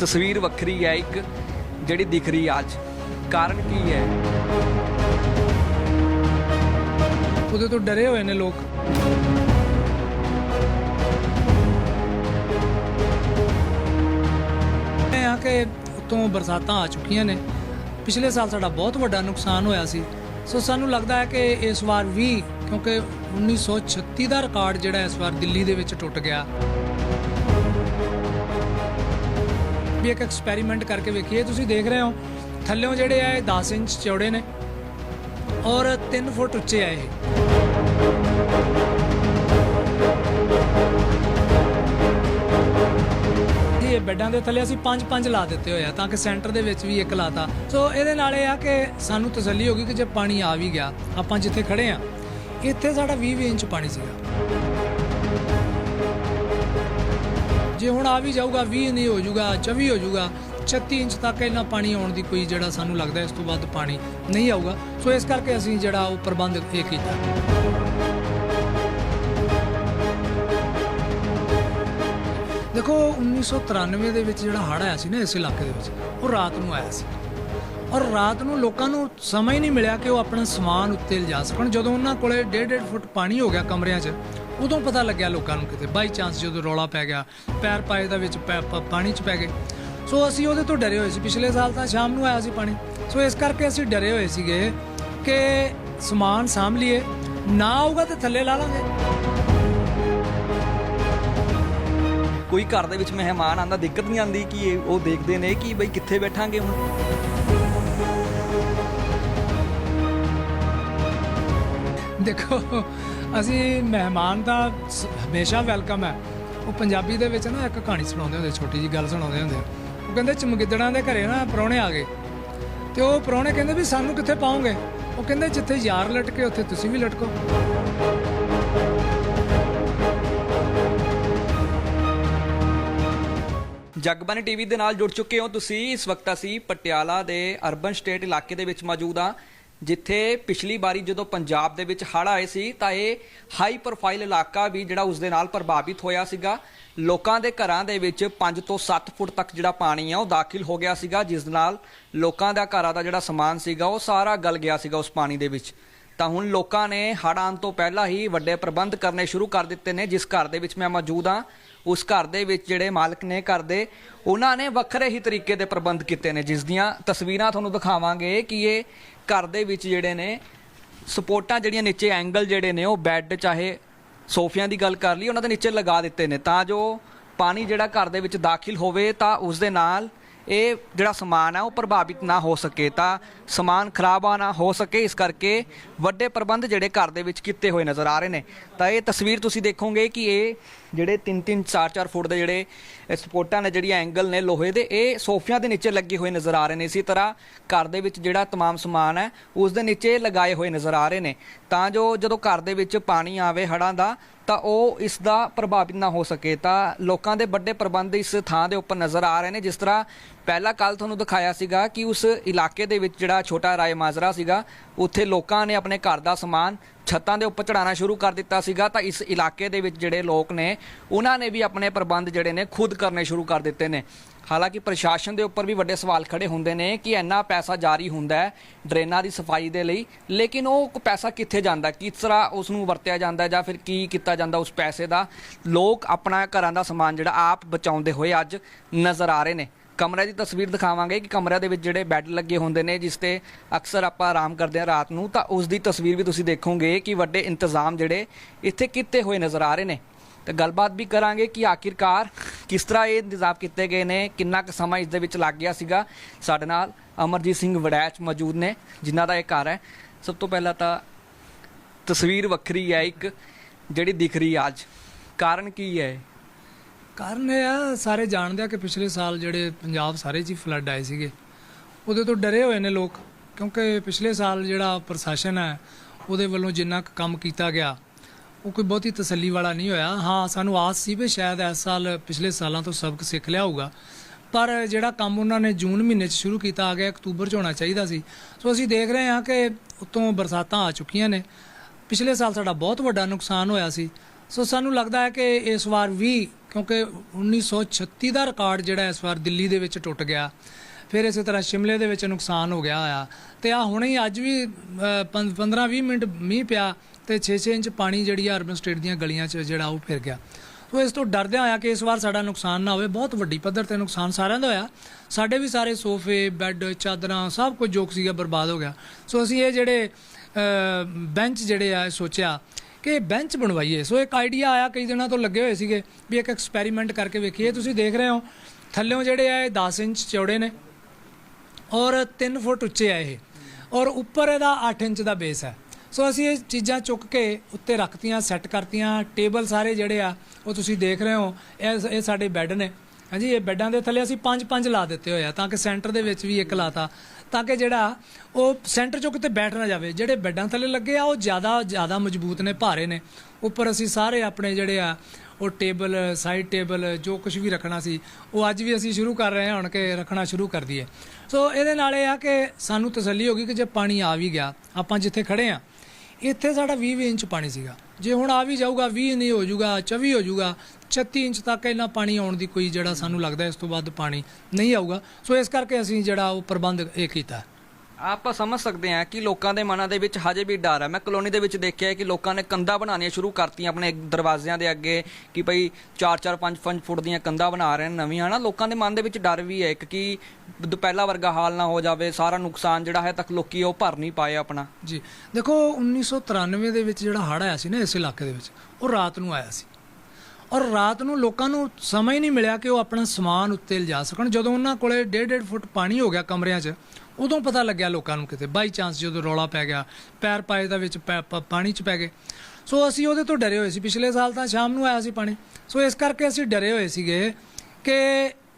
ਤਸਵੀਰ ਵੱਖਰੀ ਹੈ ਇੱਕ ਜਿਹੜੀ ਦਿਖ ਰਹੀ ਹੈ ਅੱਜ। ਕਾਰਨ ਕੀ ਹੈ? ਉਹਦੇ ਤੋਂ ਡਰੇ ਹੋਏ ਨੇ ਲੋਕ। ਇਹ ਆ ਕਿ ਉਤੋਂ ਬਰਸਾਤਾਂ ਆ ਚੁੱਕੀਆਂ ਨੇ। ਪਿਛਲੇ ਸਾਲ ਸਾਡਾ ਬਹੁਤ ਵੱਡਾ ਨੁਕਸਾਨ ਹੋਇਆ ਸੀ। ਸੋ ਸਾਨੂੰ ਲੱਗਦਾ ਹੈ ਕਿ ਇਸ ਵਾਰ ਵੀ, ਕਿਉਂਕਿ 1936 ਦਾ ਰਿਕਾਰਡ ਜਿਹੜਾ ਇਸ ਵਾਰ ਦਿੱਲੀ ਦੇ ਵਿੱਚ ਟੁੱਟ ਗਿਆ। ਵੀ ਇੱਕ ਐਕਸਪੈਰੀਮੈਂਟ ਕਰਕੇ ਵੇਖੀਏ। ਤੁਸੀਂ ਦੇਖ ਰਹੇ ਹੋ ਥੱਲਿਓਂ ਜਿਹੜੇ ਆ, ਇਹ 10 ਇੰਚ ਚੌੜੇ ਨੇ ਔਰ 3 ਫੁੱਟ ਉੱਚੇ ਆ ਇਹ। ਇਹ ਬੈੱਡਾਂ ਦੇ ਥੱਲੇ ਅਸੀਂ ਪੰਜ ਪੰਜ ਲਾ ਦਿੱਤੇ ਹੋਏ ਆ, ਤਾਂ ਕਿ ਸੈਂਟਰ ਦੇ ਵਿੱਚ ਵੀ ਇੱਕ ਲਾਤਾ। ਸੋ ਇਹਦੇ ਨਾਲ ਇਹ ਆ ਕਿ ਸਾਨੂੰ ਤਸੱਲੀ ਹੋ ਗਈ ਕਿ ਜੇ ਪਾਣੀ ਆ ਵੀ ਗਿਆ, ਆਪਾਂ ਜਿੱਥੇ ਖੜੇ ਆ, ਇੱਥੇ ਸਾਡਾ 20 20 ਇੰਚ ਪਾਣੀ ਸੀਗਾ। ਜੇ ਹੁਣ ਆ ਵੀ ਜਾਊਗਾ 20 ਨਹੀਂ ਹੋ ਜਾਊਗਾ 24 ਹੋ ਜਾਊਗਾ 36 ਇੰਚ ਤੱਕ ਇੰਨਾ ਪਾਣੀ ਆਉਣ ਦੀ ਕੋਈ ਜਿਹੜਾ ਸਾਨੂੰ ਲੱਗਦਾ ਇਸ ਤੋਂ ਵੱਧ ਪਾਣੀ ਨਹੀਂ ਆਊਗਾ। ਸੋ ਇਸ ਕਰਕੇ ਅਸੀਂ ਜਿਹੜਾ ਉਹ ਪ੍ਰਬੰਧ ਇਹ ਕੀਤਾ। ਦੇਖੋ 1993 ਦੇ ਵਿੱਚ ਜਿਹੜਾ ਹੜ੍ਹ ਆਇਆ ਸੀ ਨਾ ਇਸ ਇਲਾਕੇ ਦੇ ਵਿੱਚ, ਉਹ ਰਾਤ ਨੂੰ ਆਇਆ ਸੀ। ਔਰ ਰਾਤ ਨੂੰ ਲੋਕਾਂ ਨੂੰ ਸਮਾਂ ਹੀ ਨਹੀਂ ਮਿਲਿਆ ਕਿ ਉਹ ਆਪਣਾ ਸਮਾਨ ਉੱਤੇ ਲਿਜਾ ਸਕਣ। ਜਦੋਂ ਉਹਨਾਂ ਕੋਲੇ 1.5 ਫੁੱਟ ਪਾਣੀ ਹੋ ਗਿਆ ਕਮਰਿਆਂ 'ਚ ਉਦੋਂ ਪਤਾ ਲੱਗਿਆ ਲੋਕਾਂ ਨੂੰ ਕਿਤੇ ਬਾਈ ਚਾਂਸ ਜਦੋਂ ਰੌਲਾ ਪੈ ਗਿਆ ਪੈਰ ਪਾਏ ਦਾ ਵਿੱਚ ਪਾਣੀ 'ਚ ਪੈ ਗਏ। ਸੋ ਅਸੀਂ ਉਹਦੇ ਤੋਂ ਡਰੇ ਹੋਏ ਸੀ। ਪਿਛਲੇ ਸਾਲ ਤਾਂ ਸ਼ਾਮ ਨੂੰ ਆਇਆ ਸੀ ਪਾਣੀ। ਸੋ ਇਸ ਕਰਕੇ ਅਸੀਂ ਡਰੇ ਹੋਏ ਸੀਗੇ ਕਿ ਸਮਾਨ ਸਾਂਭ ਲਈਏ ਨਾ ਆਊਗਾ ਤੇ ਥੱਲੇ ਲਾ ਲਾਂਗੇ। ਕੋਈ ਘਰ ਦੇ ਵਿੱਚ ਮਹਿਮਾਨ ਆਂਦਾ ਦਿੱਕਤ ਨਹੀਂ ਆਂਦੀ ਕਿ ਇਹ- ਉਹ ਦੇਖਦੇ ਨੇ ਕਿ ਬਈ ਕਿੱਥੇ ਬੈਠਾਂਗੇ ਹੁਣ? ਦੇਖੋ ਅਸੀਂ ਮਹਿਮਾਨ ਦਾ ਸ- ਹਮੇਸ਼ਾ ਵੈਲਕਮ ਹੈ। ਉਹ ਪੰਜਾਬੀ ਦੇ ਵਿੱਚ ਨਾ ਇੱਕ ਕਹਾਣੀ ਸੁਣਾਉਂਦੇ ਹੁੰਦੇ, ਛੋਟੀ ਜੀ ਗੱਲ ਸੁਣਾਉਂਦੇ ਹੁੰਦੇ ਉਹ ਕਹਿੰਦੇ ਚਮਗਿੱਦੜਾਂ ਦੇ ਘਰੇ ਨਾ ਪ੍ਰਾਹੁਣੇ ਆ ਗਏ। ਤੇ ਉਹ ਪ੍ਰਾਹੁਣੇ ਕਹਿੰਦੇ ਵੀ ਸਾਨੂੰ ਕਿੱਥੇ ਪਾਉਂਗੇ ਉਹ ਕਹਿੰਦੇ ਜਿੱਥੇ ਯਾਰ ਲਟਕੇ, ਉੱਥੇ ਤੁਸੀਂ ਵੀ ਲਟਕੋ। ਜਗਬਾਨੀ ਟੀਵੀ ਦੇ ਨਾਲ ਜੁੜ ਚੁੱਕੇ ਹੋ ਤੁਸੀਂ। ਇਸ ਵਕਤ ਅਸੀਂ ਪਟਿਆਲਾ ਦੇ ਅਰਬਨ ਸਟੇਟ ਇਲਾਕੇ ਦੇ ਵਿੱਚ ਮੌਜੂਦ ਹਾਂ। ਜਿੱਥੇ ਪਿਛਲੀ ਵਾਰੀ ਜਦੋਂ ਪੰਜਾਬ ਦੇ ਵਿੱਚ ਹੜ੍ਹ ਆਏ ਸੀ, ਤਾਂ ਇਹ ਹਾਈ ਪ੍ਰੋਫਾਈਲ ਇਲਾਕਾ ਵੀ ਜਿਹੜਾ ਉਸ ਦੇ ਨਾਲ ਪ੍ਰਭਾਵਿਤ ਹੋਇਆ ਸੀਗਾ। ਲੋਕਾਂ ਦੇ ਘਰਾਂ ਦੇ ਵਿੱਚ 5 ਤੋਂ 7 ਫੁੱਟ ਤੱਕ ਜਿਹੜਾ ਪਾਣੀ ਆ, ਉਹ ਦਾਖਲ ਹੋ ਗਿਆ ਸੀਗਾ, ਜਿਸ ਨਾਲ ਲੋਕਾਂ ਦਾ ਘਰਾਂ ਦਾ ਜਿਹੜਾ ਸਮਾਨ ਸੀਗਾ, ਉਹ ਸਾਰਾ ਗਲ ਗਿਆ ਸੀਗਾ ਉਸ ਪਾਣੀ ਦੇ ਵਿੱਚ। ਤਾਂ ਹੁਣ ਲੋਕਾਂ ਨੇ ਹੜ੍ਹ ਆਉਣ ਤੋਂ ਪਹਿਲਾਂ ਹੀ ਵੱਡੇ ਪ੍ਰਬੰਧ ਕਰਨੇ ਸ਼ੁਰੂ ਕਰ ਦਿੱਤੇ ਨੇ, ਜਿਸ ਘਰ ਦੇ ਵਿੱਚ ਮੈਂ ਮੌਜੂਦ ਹਾਂ। ਉਸ ਘਰ ਦੇ ਵਿੱਚ ਜਿਹੜੇ ਮਾਲਕ ਨੇ ਘਰ ਦੇ, ਉਹਨਾਂ ਨੇ ਵੱਖਰੇ ਹੀ ਤਰੀਕੇ ਦੇ ਪ੍ਰਬੰਧ ਕੀਤੇ ਨੇ। ਜਿਸ ਦੀਆਂ ਤਸਵੀਰਾਂ ਤੁਹਾਨੂੰ ਦਿਖਾਵਾਂਗੇ ਕਿ ਇਹ ਘਰ ਦੇ ਵਿੱਚ ਜਿਹੜੇ ਨੇ, ਸਪੋਰਟਾਂ ਜਿਹੜੀਆਂ ਨੀਚੇ ਐਂਗਲ ਜਿਹੜੇ ਨੇ, ਉਹ ਬੈੱਡ ਚਾਹੇ ਸੋਫਿਆਂ ਦੀ ਗੱਲ ਕਰ ਲਈ, ਉਹਨਾਂ ਦੇ ਨੀਚੇ ਲਗਾ ਦਿੱਤੇ ਨੇ। ਤਾਂ ਜੋ ਪਾਣੀ ਜਿਹੜਾ ਘਰ ਦੇ ਵਿੱਚ ਦਾਖਲ ਹੋਵੇ, ਤਾਂ ਉਸ ਦੇ ਨਾਲ ਇਹ ਜਿਹੜਾ ਸਮਾਨ ਹੈ ਉਹ ਪ੍ਰਭਾਵਿਤ ਨਾ ਹੋ ਸਕੇ। ਤਾਂ ਸਮਾਨ ਖਰਾਬ ਆ, ਨਾ ਹੋ ਸਕੇ, ਇਸ ਕਰਕੇ ਵੱਡੇ ਪ੍ਰਬੰਧ ਜਿਹੜੇ ਘਰ ਦੇ ਵਿੱਚ ਕੀਤੇ ਹੋਏ ਨਜ਼ਰ ਆ ਰਹੇ ਨੇ। ਤਾਂ ਇਹ ਤਸਵੀਰ ਤੁਸੀਂ ਦੇਖੋਗੇ ਕਿ ਇਹ ਜਿਹੜੇ 3-3 4-4 ਫੁੱਟ ਦੇ ਜਿਹੜੇ ਇਹ ਸਪੋਰਟਾਂ ਨੇ ਜਿਹੜੀਆਂ ਐਂਗਲ ਨੇ ਲੋਹੇ ਦੇ ਇਹ ਸੋਫਿਆਂ ਦੇ ਨੀਚੇ ਲੱਗੇ ਹੋਏ ਨਜ਼ਰ ਆ ਰਹੇ ਨੇ ਇਸੇ ਤਰ੍ਹਾਂ ਘਰ ਦੇ ਵਿੱਚ ਜਿਹੜਾ तमाम ਸਮਾਨ ਹੈ ਉਸ ਦੇ ਨੀਚੇ ਲਗਾਏ ਹੋਏ ਨਜ਼ਰ ਆ ਰਹੇ ਨੇ ਤਾਂ ਜੋ ਜਦੋਂ ਘਰ ਦੇ ਵਿੱਚ ਪਾਣੀ ਆਵੇ ਹੜਾਂ ਦਾ ਤਾਂ ਉਹ ਇਸ ਦਾ ਪ੍ਰਭਾਵਿਤ ਨਾ ਹੋ ਸਕੇ ਤਾਂ ਲੋਕਾਂ ਦੇ ਵੱਡੇ ਪ੍ਰਬੰਧ ਇਸ ਥਾਂ ਦੇ ਉੱਪਰ ਨਜ਼ਰ ਆ ਰਹੇ ਨੇ ਜਿਸ ਤਰ੍ਹਾਂ ਪਹਿਲਾਂ ਕੱਲ ਤੁਹਾਨੂੰ ਦਿਖਾਇਆ ਸੀਗਾ ਕਿ ਉਸ ਇਲਾਕੇ ਦੇ ਵਿੱਚ ਜਿਹੜਾ ਛੋਟਾ ਰਾਏ ਮਾਜਰਾ ਸੀਗਾ, ਉੱਥੇ ਲੋਕਾਂ ਨੇ ਆਪਣੇ ਘਰ ਦਾ ਸਮਾਨ ਛੱਤਾਂ ਦੇ ਉੱਪਰ ਚੜਾਉਣਾ ਸ਼ੁਰੂ ਕਰ ਦਿੱਤਾ ਸੀਗਾ। ਤਾਂ ਇਸ ਇਲਾਕੇ ਦੇ ਵਿੱਚ ਜਿਹੜੇ ਲੋਕ ਨੇ, ਉਹਨਾਂ ਨੇ ਵੀ ਆਪਣੇ ਪ੍ਰਬੰਧ ਜਿਹੜੇ ਨੇ ਖੁਦ ਕਰਨੇ ਸ਼ੁਰੂ ਕਰ ਦਿੱਤੇ ਨੇ। ਹਾਲਾਂਕਿ ਪ੍ਰਸ਼ਾਸਨ ਦੇ ਉੱਪਰ ਵੀ ਵੱਡੇ ਸਵਾਲ ਖੜੇ ਹੁੰਦੇ ਨੇ ਕਿ ਇੰਨਾ ਪੈਸਾ ਜਾਰੀ ਹੁੰਦਾ ਹੈ ਡਰੇਨਾਂ ਦੀ ਸਫ਼ਾਈ ਦੇ ਲਈ, ਲੇਕਿਨ ਉਹ ਪੈਸਾ ਕਿੱਥੇ ਜਾਂਦਾ? ਕਿਸ ਤਰ੍ਹਾਂ ਉਸ ਨੂੰ ਵਰਤਿਆ ਜਾਂਦਾ ਜਾਂ ਫਿਰ ਕੀ ਕੀਤਾ ਜਾਂਦਾ ਉਸ ਪੈਸੇ ਦਾ? ਲੋਕ ਆਪਣਾ ਘਰਾਂ ਦਾ ਸਮਾਨ ਜਿਹੜਾ ਆਪ ਬਚਾਉਂਦੇ ਹੋਏ ਅੱਜ ਨਜ਼ਰ ਆ ਰਹੇ ਨੇ। ਕਮਰੇ ਦੀ ਤਸਵੀਰ ਦਿਖਾਵਾਂਗੇ ਕਿ ਕਮਰਿਆਂ ਦੇ ਵਿੱਚ ਜਿਹੜੇ ਬੈੱਡ ਲੱਗੇ ਹੁੰਦੇ ਨੇ, ਜਿਸ ਤੇ ਅਕਸਰ ਆਪਾਂ ਆਰਾਮ ਕਰਦੇ ਹਾਂ ਰਾਤ ਨੂੰ, ਤਾਂ ਉਸ ਦੀ ਤਸਵੀਰ ਵੀ ਤੁਸੀਂ ਦੇਖੋਗੇ ਕਿ ਵੱਡੇ ਇੰਤਜ਼ਾਮ ਜਿਹੜੇ ਇੱਥੇ ਕੀਤੇ ਹੋਏ ਨਜ਼ਰ ਆ ਰਹੇ ਨੇ। ਤੇ ਗੱਲਬਾਤ ਵੀ ਕਰਾਂਗੇ ਕਿ ਆਖਿਰਕਾਰ ਕਿਸ ਤਰ੍ਹਾਂ ਇਹ ਇੰਤਜ਼ਾਮ ਕੀਤੇ ਗਏ ਨੇ, ਕਿੰਨਾ ਕੁ ਸਮਾਂ ਇਸ ਦੇ ਵਿੱਚ ਲੱਗ ਗਿਆ ਸੀਗਾ। ਸਾਡੇ ਨਾਲ ਅਮਰਜੀਤ ਸਿੰਘ ਵੜੈਚ ਮੌਜੂਦ ਨੇ, ਜਿਨ੍ਹਾਂ ਦਾ ਇਹ ਘਰ ਹੈ। ਸਭ ਤੋਂ ਪਹਿਲਾਂ ਤਾਂ ਤਸਵੀਰ ਵੱਖਰੀ ਹੈ, ਇੱਕ ਜਿਹੜੀ ਦਿਖ ਰਹੀ ਹੈ ਅੱਜ। ਕਾਰਨ ਕੀ ਹੈ? ਕਾਰਨ ਇਹ ਆ, ਸਾਰੇ ਜਾਣਦੇ ਆ ਕਿ ਪਿਛਲੇ ਸਾਲ ਜਿਹੜੇ ਪੰਜਾਬ ਸਾਰੇ 'ਚ ਹੀ ਫਲੱਡ ਆਏ ਸੀਗੇ। ਉਹਦੇ ਤੋਂ ਡਰੇ ਹੋਏ ਨੇ ਲੋਕ, ਕਿਉਂਕਿ ਪਿਛਲੇ ਸਾਲ ਜਿਹੜਾ ਪ੍ਰਸ਼ਾਸਨ ਹੈ, ਉਹਦੇ ਵੱਲੋਂ ਜਿੰਨਾ ਕੁ ਕੰਮ ਕੀਤਾ ਗਿਆ, ਉਹ ਕੋਈ ਬਹੁਤੀ ਤਸੱਲੀ ਵਾਲਾ ਨਹੀਂ ਹੋਇਆ। ਹਾਂ, ਸਾਨੂੰ ਆਸ ਸੀ ਵੀ ਸ਼ਾਇਦ ਇਸ ਸਾਲ, ਪਿਛਲੇ ਸਾਲਾਂ ਤੋਂ ਸਬਕ ਸਿੱਖ ਲਿਆ ਹੋਊਗਾ। ਪਰ ਜਿਹੜਾ ਕੰਮ ਉਹਨਾਂ ਨੇ ਜੂਨ ਮਹੀਨੇ 'ਚ ਸ਼ੁਰੂ ਕੀਤਾ, ਆ ਗਿਆ ਅਕਤੂਬਰ 'ਚ ਹੋਣਾ ਚਾਹੀਦਾ ਸੀ। ਸੋ ਅਸੀਂ ਦੇਖ ਰਹੇ ਹਾਂ ਕਿ ਉਤੋਂ ਬਰਸਾਤਾਂ ਆ ਚੁੱਕੀਆਂ ਨੇ। ਪਿਛਲੇ ਸਾਲ ਸਾਡਾ ਬਹੁਤ ਵੱਡਾ ਨੁਕਸਾਨ ਹੋਇਆ ਸੀ। ਸੋ ਸਾਨੂੰ ਲੱਗਦਾ ਹੈ ਕਿ ਇਸ ਵਾਰ ਵੀ, ਕਿਉਂਕਿ 1936 ਦਾ ਰਿਕਾਰਡ ਜਿਹੜਾ ਇਸ ਵਾਰ ਦਿੱਲੀ ਦੇ ਵਿੱਚ ਟੁੱਟ ਗਿਆ, ਫਿਰ ਇਸੇ ਤਰ੍ਹਾਂ ਸ਼ਿਮਲੇ ਦੇ ਵਿੱਚ ਨੁਕਸਾਨ ਹੋ ਗਿਆ ਆ ਤੇ ਆ ਹੁਣੇ ਹੀ ਅੱਜ ਵੀ 15-20 ਮਿੰਟ ਮੀਂਹ ਪਿਆ ਤੇ 6-6 ਇੰਚ ਪਾਣੀ ਜਿਹੜੀ ਆ ਅਰਬਨ ਸਟੇਟ ਦੀਆਂ ਗਲੀਆਂ 'ਚ ਜਿਹੜਾ ਉਹ ਫਿਰ ਗਿਆ। ਸੋ ਇਸ ਤੋਂ ਡਰਦਿਆਂ ਹੋਇਆ ਕਿ ਇਸ ਵਾਰ ਸਾਡਾ ਨੁਕਸਾਨ ਨਾ ਹੋਵੇ, ਬਹੁਤ ਵੱਡੀ ਪੱਧਰ ਤੇ ਨੁਕਸਾਨ ਸਾਰਿਆਂ ਦਾ ਹੋਇਆ। ਸਾਡੇ ਵੀ ਸਾਰੇ ਸੋਫੇ, ਬੈੱਡ, ਚਾਦਰਾਂ, ਸਭ ਕੁਝ ਜੋ ਕੁ ਸੀਗਾ ਬਰਬਾਦ ਹੋ ਗਿਆ। ਸੋ ਅਸੀਂ ਇਹ ਜਿਹੜੇ ਬੈਂਚ ਜਿਹੜੇ ਆ ਸੋਚਿਆ ਕਿ ਬੈਂਚ ਬਣਵਾਈਏ। ਸੋ ਇੱਕ ਆਈਡੀਆ ਆਇਆ ਕਈ ਦਿਨਾਂ ਤੋਂ ਲੱਗੇ ਹੋਏ ਸੀਗੇ ਵੀ ਇੱਕ ਐਕਸਪੈਰੀਮੈਂਟ ਕਰਕੇ ਵੇਖੀਏ। ਤੁਸੀਂ ਦੇਖ ਰਹੇ ਹੋ। ਥੱਲਿਓਂ ਜਿਹੜੇ ਆ, ਇਹ 10 ਇੰਚ ਚੌੜੇ ਨੇ ਔਰ 3 ਫੁੱਟ ਉੱਚੇ ਆ ਇਹ। ਔਰ ਉੱਪਰ ਇਹਦਾ 8 ਇੰਚ ਦਾ ਬੇਸ ਹੈ। ਸੋ ਅਸੀਂ ਇਹ ਚੀਜ਼ਾਂ ਚੁੱਕ ਕੇ ਉੱਤੇ ਰੱਖਤੀਆਂ ਸੈੱਟ ਕਰਤੀਆਂ। ਟੇਬਲ ਸਾਰੇ ਜਿਹੜੇ ਆ, ਉਹ ਤੁਸੀਂ ਦੇਖ ਰਹੇ ਹੋ। ਇਹ ਇਹ ਸਾਡੇ ਬੈੱਡ ਨੇ। ਹਾਂਜੀ, ਇਹ ਬੈੱਡਾਂ ਦੇ ਥੱਲੇ ਅਸੀਂ ਪੰਜ ਪੰਜ ਲਾ ਦਿੱਤੇ ਹੋਏ ਆ, ਤਾਂ ਕਿ ਸੈਂਟਰ ਦੇ ਵਿੱਚ ਵੀ ਇੱਕ ਲਾਤਾ। ਤਾਂ ਕਿ ਜਿਹੜਾ ਉਹ ਸੈਂਟਰ ਚੋਂ ਕਿਤੇ ਬੈਠ ਨਾ ਜਾਵੇ। ਜਿਹੜੇ ਬੈੱਡਾਂ ਥੱਲੇ ਲੱਗੇ ਆ, ਉਹ ਜ਼ਿਆਦਾ ਜ਼ਿਆਦਾ ਮਜ਼ਬੂਤ ਨੇ, ਭਾਰੇ ਨੇ। ਉੱਪਰ ਅਸੀਂ ਸਾਰੇ ਆਪਣੇ ਜਿਹੜੇ ਆ, ਉਹ ਟੇਬਲ, ਸਾਈਡ ਟੇਬਲ, ਜੋ ਕੁਝ ਵੀ ਰੱਖਣਾ ਸੀ, ਉਹ ਅੱਜ ਵੀ ਅਸੀਂ ਸ਼ੁਰੂ ਕਰ ਰਹੇ ਹਾਂ, ਹੁਣ ਕਿ ਰੱਖਣਾ ਸ਼ੁਰੂ ਕਰ ਦਈਏ। ਸੋ ਇਹਦੇ ਨਾਲ ਇਹ ਆ ਕਿ ਸਾਨੂੰ ਤਸੱਲੀ ਹੋ ਗਈ ਕਿ ਜੇ ਪਾਣੀ ਆ ਵੀ ਗਿਆ, ਆਪਾਂ ਜਿੱਥੇ ਖੜੇ ਆ ਇੱਥੇ ਸਾਡਾ 20 20 ਇੰਚ ਪਾਣੀ ਸੀਗਾ। ਜੇ ਹੁਣ ਆ ਵੀ ਜਾਊਗਾ 20 ਨਹੀਂ ਹੋ ਜਾਊਗਾ 24 ਹੋ ਜਾਊਗਾ 36 ਇੰਚ ਤੱਕ ਇੰਨਾ ਪਾਣੀ ਆਉਣ ਦੀ ਕੋਈ ਜਿਹੜਾ ਸਾਨੂੰ ਲੱਗਦਾ ਇਸ ਤੋਂ ਵੱਧ ਪਾਣੀ ਨਹੀਂ ਆਊਗਾ। ਸੋ ਇਸ ਕਰਕੇ ਅਸੀਂ ਜਿਹੜਾ ਉਹ ਪ੍ਰਬੰਧ ਇਹ ਕੀਤਾ। ਆਪਾਂ ਸਮਝ ਸਕਦੇ ਹਾਂ ਕਿ ਲੋਕਾਂ ਦੇ ਮਨਾਂ ਦੇ ਵਿੱਚ ਹਜੇ ਵੀ ਡਰ ਹੈ। ਮੈਂ ਕਲੋਨੀ ਦੇ ਵਿੱਚ ਦੇਖਿਆ ਕਿ ਲੋਕਾਂ ਨੇ ਕੰਧਾਂ ਬਣਾਉਣੀਆਂ ਸ਼ੁਰੂ ਕਰਤੀਆਂ ਆਪਣੇ ਦਰਵਾਜ਼ਿਆਂ ਦੇ ਅੱਗੇ ਕਿ ਭਈ 4-4 5-5 ਫੁੱਟ ਦੀਆਂ ਕੰਧਾਂ ਬਣਾ ਰਹੇ ਨੇ ਨਵੀਆਂ। ਨਾ ਲੋਕਾਂ ਦੇ ਮਨ ਦੇ ਵਿੱਚ ਡਰ ਵੀ ਹੈ ਇੱਕ ਕਿ ਦੁਪਹਿਲਾ ਵਰਗਾ ਹਾਲ ਨਾ ਹੋ ਜਾਵੇ ਸਾਰਾ ਨੁਕਸਾਨ ਜਿਹੜਾ ਹੈ ਤੱਕ ਲੋਕੀ ਉਹ ਭਰ ਨਹੀਂ ਪਾਏ ਆਪਣਾ। ਜੀ ਦੇਖੋ 1993 ਦੇ ਵਿੱਚ ਜਿਹੜਾ ਹੜ੍ਹ ਆਇਆ ਸੀ ਨਾ ਇਸ ਇਲਾਕੇ ਦੇ ਵਿੱਚ ਉਹ ਰਾਤ ਨੂੰ ਆਇਆ ਸੀ। ਔਰ ਰਾਤ ਨੂੰ ਲੋਕਾਂ ਨੂੰ ਸਮਾਂ ਹੀ ਨਹੀਂ ਮਿਲਿਆ ਕਿ ਉਹ ਆਪਣਾ ਸਮਾਨ ਉੱਤੇ ਲਿਜਾ ਸਕਣ। ਜਦੋਂ ਉਹਨਾਂ ਕੋਲੇ 1.5 ਫੁੱਟ ਪਾਣੀ ਹੋ ਗਿਆ ਕਮਰਿਆਂ 'ਚ, ਉਦੋਂ ਪਤਾ ਲੱਗਿਆ ਲੋਕਾਂ ਨੂੰ ਕਿਤੇ। ਬਾਈ ਚਾਂਸ ਜਦੋਂ ਰੌਲਾ ਪੈ ਗਿਆ, ਪੈਰ ਪਾਏ ਦਾ ਵਿੱਚ ਪੈ- ਪ- ਪਾਣੀ 'ਚ ਪੈ ਗਏ। ਸੋ ਅਸੀਂ ਉਹਦੇ ਤੋਂ ਡਰੇ ਹੋਏ ਸੀ। ਪਿਛਲੇ ਸਾਲ ਤਾਂ ਸ਼ਾਮ ਨੂੰ ਆਇਆ ਸੀ ਪਾਣੀ। ਸੋ ਇਸ ਕਰਕੇ ਅਸੀਂ ਡਰੇ ਹੋਏ ਸੀਗੇ ਕਿ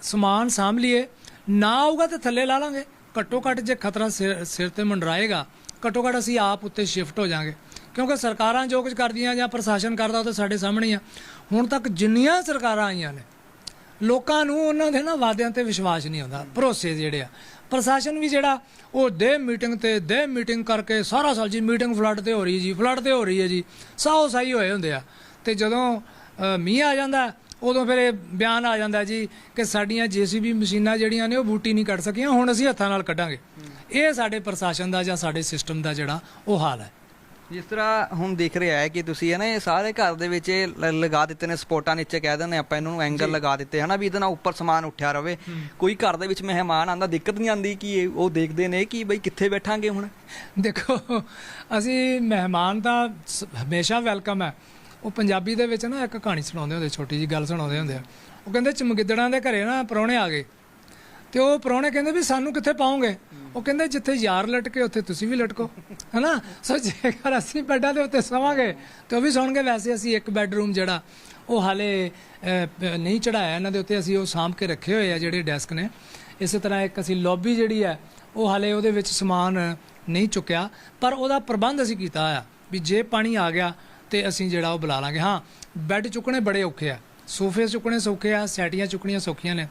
ਸਮਾਨ ਸਾਂਭ ਲਈਏ। ਨਾ ਆਊਗਾ ਤਾਂ ਥੱਲੇ ਲਾ ਲਾਂਗੇ। ਘੱਟੋ ਘੱਟ ਜੇ ਖਤਰਾ ਸਿਰ ਸਿਰ ਤੇ ਮੰਡਰਾਏਗਾ ਘੱਟੋ ਘੱਟ ਅਸੀਂ ਆਪ ਉੱਤੇ ਸ਼ਿਫਟ ਹੋ ਜਾਾਂਗੇ। ਕਿਉਂਕਿ ਸਰਕਾਰਾਂ ਜੋ ਕੁਝ ਕਰਦੀਆਂ ਜਾਂ ਪ੍ਰਸ਼ਾਸਨ ਕਰਦਾ ਉਹ ਤਾਂ ਸਾਡੇ ਸਾਹਮਣੇ ਆ। ਹੁਣ ਤੱਕ ਜਿੰਨੀਆਂ ਸਰਕਾਰਾਂ ਆਈਆਂ ਨੇ, ਲੋਕਾਂ ਨੂੰ ਉਹਨਾਂ ਦੇ ਨਾ ਵਾਅਦਿਆਂ ਤੇ ਵਿਸ਼ਵਾਸ ਨਹੀਂ ਆਉਂਦਾ, ਭਰੋਸੇ ਜਿਹੜੇ ਆ। ਪ੍ਰਸ਼ਾਸਨ ਵੀ ਜਿਹੜਾ, ਉਹ ਦੇ ਮੀਟਿੰਗ ਤੇ, ਦੇ ਮੀਟਿੰਗ ਕਰਕੇ ਸਾਰਾ ਸਾਲ ਜੀ, ਮੀਟਿੰਗ ਫਲੱਡ ਤੇ ਹੋ ਰਹੀ ਜੀ, ਫਲੱਡ ਤੇ ਹੋ ਰਹੀ ਹੈ ਜੀ ਸਾਓ ਸਾਈ ਹੋਏ ਹੁੰਦੇ ਆ। ਤੇ ਜਦੋਂ ਮੀਂਹ ਆ ਜਾਂਦਾ, ਉਦੋਂ ਫਿਰ ਇਹ ਬਿਆਨ ਆ ਜਾਂਦਾ ਜੀ ਕਿ ਸਾਡੀਆਂ ਜੀਸੀਬੀ ਮਸ਼ੀਨਾਂ ਜਿਹੜੀਆਂ ਨੇ ਉਹ ਬੂਟੀ ਨਹੀਂ ਕੱਢ ਸਕੀਆਂ, ਹੁਣ ਅਸੀਂ ਹੱਥਾਂ ਨਾਲ ਕੱਢਾਂਗੇ। ਇਹ ਸਾਡੇ ਪ੍ਰਸ਼ਾਸਨ ਦਾ ਜਾਂ ਸਾਡੇ ਸਿਸਟਮ ਦਾ ਜਿਹੜਾ, ਉਹ ਹਾਲ ਹੈ। ਜਿਸ ਤਰ੍ਹਾਂ ਹੁਣ ਦਿਖ ਰਿਹਾ ਹੈ ਕਿ ਤੁਸੀਂ ਹੈ ਨਾ ਇਹ ਸਾਰੇ ਘਰ ਦੇ ਵਿੱਚ ਇਹ ਲ- ਲਗਾ ਦਿੱਤੇ ਨੇ ਸਪੋਰਟਾਂ ਨੀਚੇ ਕਹਿ ਦਿੰਦੇ ਆਪਾਂ ਇਹਨਾਂ ਨੂੰ ਐਂਗਲ ਲਗਾ ਦਿੱਤੇ ਹਨਾ ਵੀ ਇਹਦੇ ਨਾਲ ਉੱਪਰ ਸਮਾਨ ਉੱਠਿਆ ਰਵੇ। ਕੋਈ ਘਰ ਦੇ ਵਿੱਚ ਮਹਿਮਾਨ ਆਂਦਾ ਦਿੱਕਤ ਨਹੀਂ ਆਂਦੀ ਕਿ ਇਹ- ਉਹ ਦੇਖਦੇ ਨੇ ਕਿ ਬਈ ਕਿੱਥੇ ਬੈਠਾਂਗੇ ਹੁਣ? ਦੇਖੋ ਅਸੀਂ ਮਹਿਮਾਨ ਤਾਂ ਸ- ਹਮੇਸ਼ਾ ਵੈਲਕਮ ਹੈ। ਉਹ ਪੰਜਾਬੀ ਦੇ ਵਿੱਚ ਨਾ ਇੱਕ ਕਹਾਣੀ ਸੁਣਾਉਂਦੇ ਹੁੰਦੇ ਛੋਟੀ ਜੀ ਗੱਲ ਸੁਣਾਉਂਦੇ ਹੁੰਦੇ ਆ। ਉਹ ਕਹਿੰਦੇ ਚਮਗਿੱਦੜਾਂ ਦੇ ਘਰੇ ਨਾ ਪ੍ਰਾਹੁਣੇ ਆ ਗਏ। ਤੇ ਉਹ ਪ੍ਰਾਹੁਣੇ ਕਹਿੰਦੇ ਵੀ ਸਾਨੂੰ ਕਿੱਥੇ ਪਾਉਂਗੇ ਉਹ ਕਹਿੰਦੇ ਜਿੱਥੇ ਯਾਰ ਲਟਕੇ, ਉੱਥੇ ਤੁਸੀਂ ਵੀ ਲਟਕੋ। ਹਨਾ? ਸੋ ਜੇਕਰ ਅਸੀਂ ਬੈੱਡਾਂ ਦੇ ਉੱਤੇ ਸਵਾਂਗੇ, ਤੇ ਉਹ ਵੀ ਸੌਣਗੇ। ਵੈਸੇ ਅਸੀਂ ਇੱਕ ਬੈੱਡਰੂਮ ਜਿਹੜਾ, ਉਹ ਹਾਲੇ ਨਹੀਂ ਚੜਾਇਆ ਇਹਨਾਂ ਦੇ ਉੱਤੇ ਅਸੀਂ ਉਹ ਸਾਂਭ ਕੇ ਰੱਖੇ ਹੋਏ ਆ ਜਿਹੜੇ ਡੈਸਕ ਨੇ। ਇਸੇ ਤਰ੍ਹਾਂ ਇੱਕ ਅਸੀਂ ਲੌਬੀ ਜਿਹੜੀ ਹੈ, ਉਹ ਹਾਲੇ ਉਹਦੇ ਵਿੱਚ ਸਮਾਨ ਨਹੀਂ ਚੁੱਕਿਆ। ਪਰ ਉਹਦਾ ਪ੍ਰਬੰਧ ਅਸੀਂ ਕੀਤਾ ਆ ਵੀ ਜੇ ਪਾਣੀ ਆ ਗਿਆ, ਤੇ ਅਸੀਂ ਜਿਹੜਾ ਉਹ ਬੁਲਾ ਲਾਂਗੇ। ਹਾਂ, ਬੈੱਡ ਚੁੱਕਣੇ ਬੜੇ ਔਖੇ ਆ। ਸੋਫੇ ਚੁੱਕਣੇ ਸੌਖੇ ਆ, ਸੈਟੀਆਂ ਚੁੱਕਣੀਆਂ ਸੌਖੀਆਂ ਨੇ।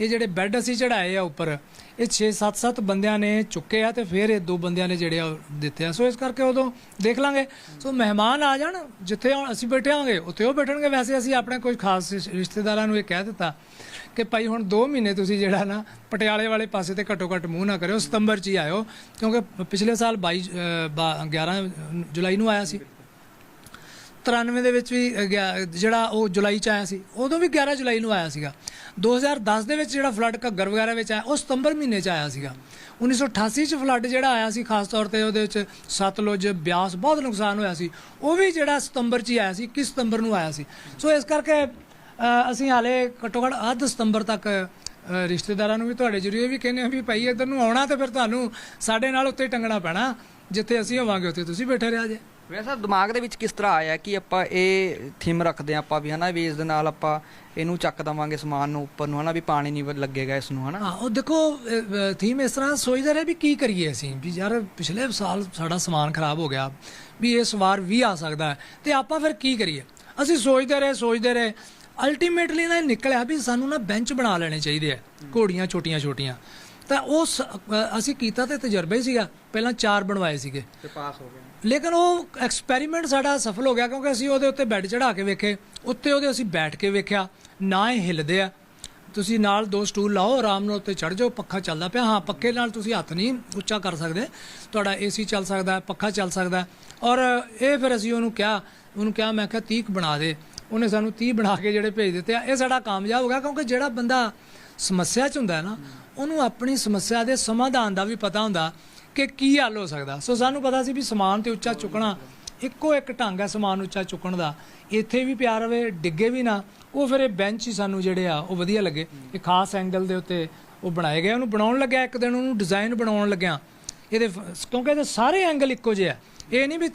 ਇਹ ਜਿਹੜੇ ਬੈੱਡ ਅਸੀਂ ਚੜਾਏ ਆ ਉੱਪਰ ਇਹ 6-7-7 ਬੰਦਿਆਂ ਨੇ ਚੁੱਕੇ ਆ ਤੇ ਫਿਰ ਇਹ ਦੋ ਬੰਦਿਆਂ ਨੇ ਜਿਹੜੇ ਆ ਉਹ ਦਿੱਤੇ ਆ। ਸੋ ਇਸ ਕਰਕੇ ਉਦੋਂ ਦੇਖ ਲਾਂਗੇ। ਸੋ ਮਹਿਮਾਨ ਆ ਜਾਣ ਜਿੱਥੇ ਹੁਣ ਅਸੀਂ ਬੈਠੇ ਹੋਵਾਂਗੇ ਉੱਥੇ ਉਹ ਬੈਠਣਗੇ। ਵੈਸੇ ਅਸੀਂ ਆਪਣੇ ਕੁਝ ਖਾਸ ਰਿਸ਼- ਰਿਸ਼ਤੇਦਾਰਾਂ ਨੂੰ ਇਹ ਕਹਿ ਦਿੱਤਾ ਕਿ ਭਾਈ ਹੁਣ 2 ਮਹੀਨੇ ਤੁਸੀਂ ਜਿਹੜਾ ਨਾ ਪਟਿਆਲੇ ਵਾਲੇ ਪਾਸੇ ਤੇ ਘੱਟੋ ਘੱਟ ਮੂੰਹ ਨਾ ਕਰਿਓ ਸਤੰਬਰ 'ਚ ਹੀ ਆਇਓ। ਕਿਉਂਕਿ ਪਿਛਲੇ ਸਾਲ 22 ਅ, 11 ਜੁਲਾਈ ਨੂੰ ਆਇਆ ਸੀ। 93 ਦੇ ਵਿੱਚ ਵੀ ਗਿਆ- ਜਿਹੜਾ ਉਹ ਜੁਲਾਈ ਚ ਆਇਆ ਸੀ ਉਦੋਂ ਵੀ 11 ਜੁਲਾਈ ਨੂੰ ਆਇਆ ਸੀਗਾ। 2010 ਦੇ ਵਿੱਚ ਜਿਹੜਾ ਫਲੱਡ ਘੱਗਰ ਵਗੈਰਾ ਵਿੱਚ ਆਇਆ ਉਹ ਸਤੰਬਰ ਮਹੀਨੇ ਚ ਆਇਆ ਸੀਗਾ। 1988 ਚ ਫਲੱਡ ਜਿਹੜਾ ਆਇਆ ਸੀ ਖਾਸ ਤੌਰ ਤੇ ਉਹਦੇ ਵਿੱਚ ਸਤਲੁਜ ਬਿਆਸ ਬਹੁਤ ਨੁਕਸਾਨ ਹੋਇਆ ਸੀ। ਉਹ ਵੀ ਜਿਹੜਾ ਸਤੰਬਰ ਚ ਹੀ ਆਇਆ ਸੀ 21 ਸਤੰਬਰ ਨੂੰ ਆਇਆ ਸੀ। ਸੋ ਇਸ ਕਰਕੇ ਅ, ਅਸੀਂ ਹਾਲੇ ਘੱਟੋ ਘੱਟ ਅੱਧ ਸਤੰਬਰ ਤੱਕ ਅ, ਰਿਸ਼ਤੇਦਾਰਾਂ ਨੂੰ ਵੀ ਤੁਹਾਡੇ ਜਰੀਏ ਵੀ ਕਹਿੰਦੇ ਆ ਵੀ ਭਾਈ ਇੱਧਰ ਨੂੰ ਆਉਣਾ ਤੇ ਫਿਰ ਤੁਹਾਨੂੰ ਸਾਡੇ ਨਾਲ ਉੱਤੇ ਟੰਗਣਾ ਪੈਣਾ ਜਿੱਥੇ ਅਸੀਂ ਹੋਵਾਂਗੇ ਉੱਥੇ ਤੁਸੀਂ ਬੈਠੇ ਰਿਹਾ ਜੇ ਵੈਸੇ ਦਿਮਾਗ ਦੇ ਵਿੱਚ ਕਿਸ ਤਰ੍ਹਾਂ ਆਇਆ ਕਿ ਆਪਾਂ ਇਹ ਥੀਮ ਰੱਖਦੇ ਹਾਂ ਆਪਾਂ ਵੀ ਹਨਾ ਵੀ ਇਸ ਦੇ ਨਾਲ ਆਪਾਂ ਇਹਨੂੰ ਚੱਕ ਦਵਾਂਗੇ ਸਮਾਨ ਨੂੰ ਉੱਪਰ ਨੂੰ ਹਨਾ ਵੀ ਪਾਣੀ ਨਹੀਂ ਲੱਗੇਗਾ ਇਸ ਨੂੰ ਹਨਾ। ਹਾਂ ਉਹ ਦੇਖੋ ਥੀਮ ਇਸ ਤਰ੍ਹਾਂ ਸੋਚਦੇ ਰਹੇ ਵੀ ਕੀ ਕਰੀਏ ਅਸੀਂ ਵੀ ਯਾਰ ਪਿਛਲੇ ਸਾਲ ਸਾਡਾ ਸਮਾਨ ਖਰਾਬ ਹੋ ਗਿਆ ਵੀ ਇਸ ਵਾਰ ਵੀ ਆ ਸਕਦਾ ਤੇ ਆਪਾਂ ਫਿਰ ਕੀ ਕਰੀਏ? ਅਸੀਂ ਸੋਚਦੇ ਰਹੇ ਸੋਚਦੇ ਰਹੇ ਅਲਟੀਮੇਟਲੀ ਨਾ ਨਿਕਲਿਆ ਵੀ ਸਾਨੂੰ ਨਾ ਬੈਂਚ ਬਣਾ ਲੈਣੇ ਚਾਹੀਦੇ ਆ ਘੋੜੀਆਂ ਛੋਟੀਆਂ ਛੋਟੀਆਂ ਤਾਂ ਉਸ ਅ, ਅਸੀਂ ਕੀਤਾ ਤੇ ਤਜਰਬਾ ਹੀ ਸੀਗਾ ਪਹਿਲਾਂ ਚਾਰ ਬਣਵਾਏ ਸੀਗੇ। ਤੇ ਪਾਸ ਹੋ ਗਿਆ ਲੇਕਿਨ ਉਹ ਐਕਸਪੈਰੀਮੈਂਟ ਸਾਡਾ ਸਫਲ ਹੋ ਗਿਆ ਕਿਉਂਕਿ ਅਸੀਂ ਉਹਦੇ ਉੱਤੇ ਬੈੱਡ ਚੜਾ ਕੇ ਵੇਖੇ। ਉੱਤੇ ਉਹਦੇ ਅਸੀਂ ਬੈਠ ਕੇ ਵੇਖਿਆ, ਨਾ ਇਹ ਹਿੱਲਦੇ ਆ। ਤੁਸੀਂ ਨਾਲ ਦੋ ਸਟੂਲ ਲਾਓ, ਆਰਾਮ ਨਾਲ ਉੱਤੇ ਚੜ ਜਾਓ, ਪੱਖਾ ਚੱਲਦਾ ਪਿਆ। ਹਾਂ ਪੱਖੇ ਨਾਲ ਤੁਸੀਂ ਹੱਥ ਨਹੀਂ ਉੱਚਾ ਕਰ ਸਕਦੇ। ਤੁਹਾਡਾ ਏਸੀ ਚੱਲ ਸਕਦਾ ਹੈ, ਪੱਖਾ ਚੱਲ ਸਕਦਾ ਔਰ ਇਹ ਫਿਰ ਅਸੀਂ ਉਹਨੂੰ ਕਿਹਾ ਉਹਨੂੰ ਕਿਹਾ, ਮੈਂ ਕਿਹਾ 30 ਬਣਾ ਦੇ। ਉਹਨੇ ਸਾਨੂੰ 30 ਬਣਾ ਕੇ ਜਿਹੜੇ ਭੇਜ ਦਿੱਤੇ ਆ। ਇਹ ਸਾਡਾ ਕਾਮਯਾਬ ਹੋ ਗਿਆ ਕਿਉਂਕਿ ਜਿਹੜਾ ਬੰਦਾ ਸਮੱਸਿਆ 'ਚ ਹੁੰਦਾ ਹੈ ਨਾ, ਉਹਨੂੰ ਆਪਣੀ ਸਮੱਸਿਆ ਦੇ ਸਮਾਧਾਨ ਦਾ ਵੀ ਪਤਾ ਹੁੰਦਾ। ਕਿ ਕੀ ਹੱਲ ਹੋ ਸਕਦਾ? ਸੋ ਸਾਨੂੰ ਪਤਾ ਸੀ ਵੀ ਸਮਾਨ ਤੇ ਉੱਚਾ ਚੁੱਕਣਾ, ਇੱਕੋ ਇੱਕ ਢੰਗ ਹੈ ਸਮਾਨ ਉੱਚਾ ਚੁੱਕਣ ਦਾ। ਇੱਥੇ ਵੀ ਪਿਆ ਰਵੇ ਡਿੱਗੇ ਵੀ ਨਾ, ਉਹ ਫਿਰ ਇਹ ਬੈਂਚ ਹੀ ਸਾਨੂੰ ਜਿਹੜੇ ਆ, ਉਹ ਵਧੀਆ ਲੱਗੇ। ਇਹ ਖਾਸ ਐਂਗਲ ਦੇ ਉੱਤੇ ਉਹ ਬਣਾਏ ਗਏ। ਉਹਨੂੰ ਬਣਾਉਣ ਲੱਗਿਆ ਇੱਕ ਦਿਨ, ਉਹਨੂੰ ਡਿਜ਼ਾਈਨ ਬਣਾਉਣ ਲੱਗਿਆ। ਇਹਦੇ ਫ- ਕਿਉਂਕਿ ਇਹਦੇ ਸਾਰੇ ਐਂਗਲ ਇੱਕੋ ਜਿਹੇ ਆ। ਇਹ ਨਹੀਂ ਵੀ